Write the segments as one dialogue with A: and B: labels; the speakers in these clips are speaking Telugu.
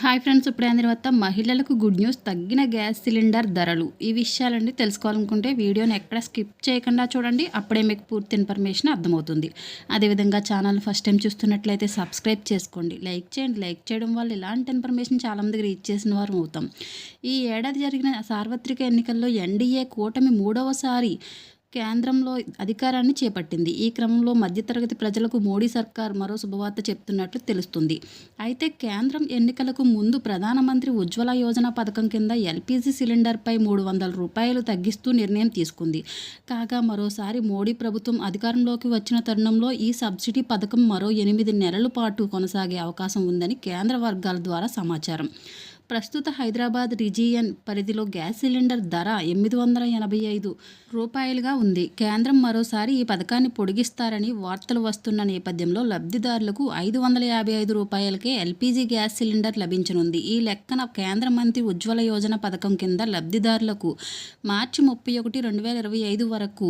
A: హాయ్ ఫ్రెండ్స్ ఇప్పుడు అయిన తర్వాత మహిళలకు గుడ్ న్యూస్. తగ్గిన గ్యాస్ సిలిండర్ ధరలు. ఈ విషయాలన్నీ తెలుసుకోవాలనుకుంటే వీడియోని ఎక్కడ స్కిప్ చేయకుండా చూడండి. అప్పుడే మీకు పూర్తి ఇన్ఫర్మేషన్ అర్థమవుతుంది. అదేవిధంగా ఛానల్ ఫస్ట్ టైం చూస్తున్నట్లయితే సబ్స్క్రైబ్ చేసుకోండి. లైక్ చేయండి. లైక్ చేయడం వల్ల ఇలాంటి ఇన్ఫర్మేషన్ చాలామందికి రీచ్ చేసిన వారు అవుతాం. ఈ ఏడాది జరిగిన సార్వత్రిక ఎన్నికల్లో ఎన్డీఏ కూటమి మూడవసారి కేంద్రంలో అధికారాన్ని చేపట్టింది. ఈ క్రమంలో మధ్యతరగతి ప్రజలకు మోడీ సర్కార్ మరో శుభవార్త చెప్తున్నట్లు తెలుస్తుంది. అయితే కేంద్రం ఎన్నికలకు ముందు ప్రధానమంత్రి ఉజ్వల యోజన పథకం కింద ఎల్పీజీ సిలిండర్పై మూడు వందల రూపాయలు తగ్గిస్తూ నిర్ణయం తీసుకుంది. కాగా మరోసారి మోడీ ప్రభుత్వం అధికారంలోకి వచ్చిన తరుణంలో ఈ సబ్సిడీ పథకం మరో ఎనిమిది నెలల పాటు కొనసాగే అవకాశం ఉందని కేంద్ర వర్గాల ద్వారా సమాచారం. ప్రస్తుత హైదరాబాద్ రిజియన్ పరిధిలో గ్యాస్ సిలిండర్ ధర ఎనిమిది వందల ఎనభై ఐదు రూపాయలుగా ఉంది. కేంద్రం మరోసారి ఈ పథకాన్ని పొడిగిస్తారని వార్తలు వస్తున్న నేపథ్యంలో లబ్ధిదారులకు ఐదు వందల యాభై ఐదు రూపాయలకే ఎల్పీజీ గ్యాస్ సిలిండర్ లభించనుంది. ఈ లెక్కన కేంద్ర మంత్రి ఉజ్వల యోజన పథకం కింద లబ్ధిదారులకు మార్చి ముప్పై ఒకటి రెండు వేల ఇరవై ఐదు వరకు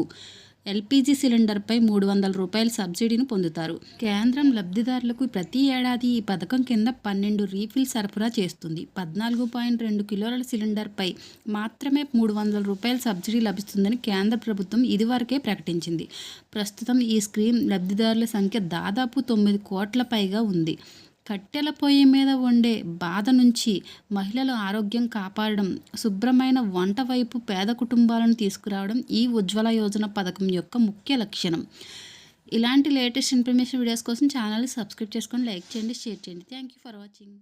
A: ఎల్పీజీ సిలిండర్పై మూడు వందల రూపాయల సబ్సిడీని పొందుతారు. కేంద్రం లబ్ధిదారులకు ప్రతి ఏడాది ఈ పథకం కింద పన్నెండు రీఫిల్ సరఫరా చేస్తుంది. పద్నాలుగు పాయింట్ రెండు కిలోల సిలిండర్పై మాత్రమే మూడు వందల రూపాయల సబ్సిడీ లభిస్తుందని కేంద్ర ప్రభుత్వం ఇదివరకే ప్రకటించింది. ప్రస్తుతం ఈ స్కీమ్ లబ్ధిదారుల సంఖ్య దాదాపు తొమ్మిది కోట్ల పైగా ఉంది. కట్టెల పొయ్యి మీద వండే బాధ నుంచి మహిళల ఆరోగ్యం కాపాడడం శుభ్రమైన వంట వైపు పేద కుటుంబాలను తీసుకురావడం ఈ ఉజ్వల యోజన పథకం యొక్క ముఖ్య లక్షణం. ఇలాంటి లేటెస్ట్ ఇన్ఫర్మేషన్ వీడియోస్ కోసం ఛానల్ని సబ్స్క్రైబ్ చేసుకొని లైక్ చేయండి షేర్ చేయండి. Thank you for watching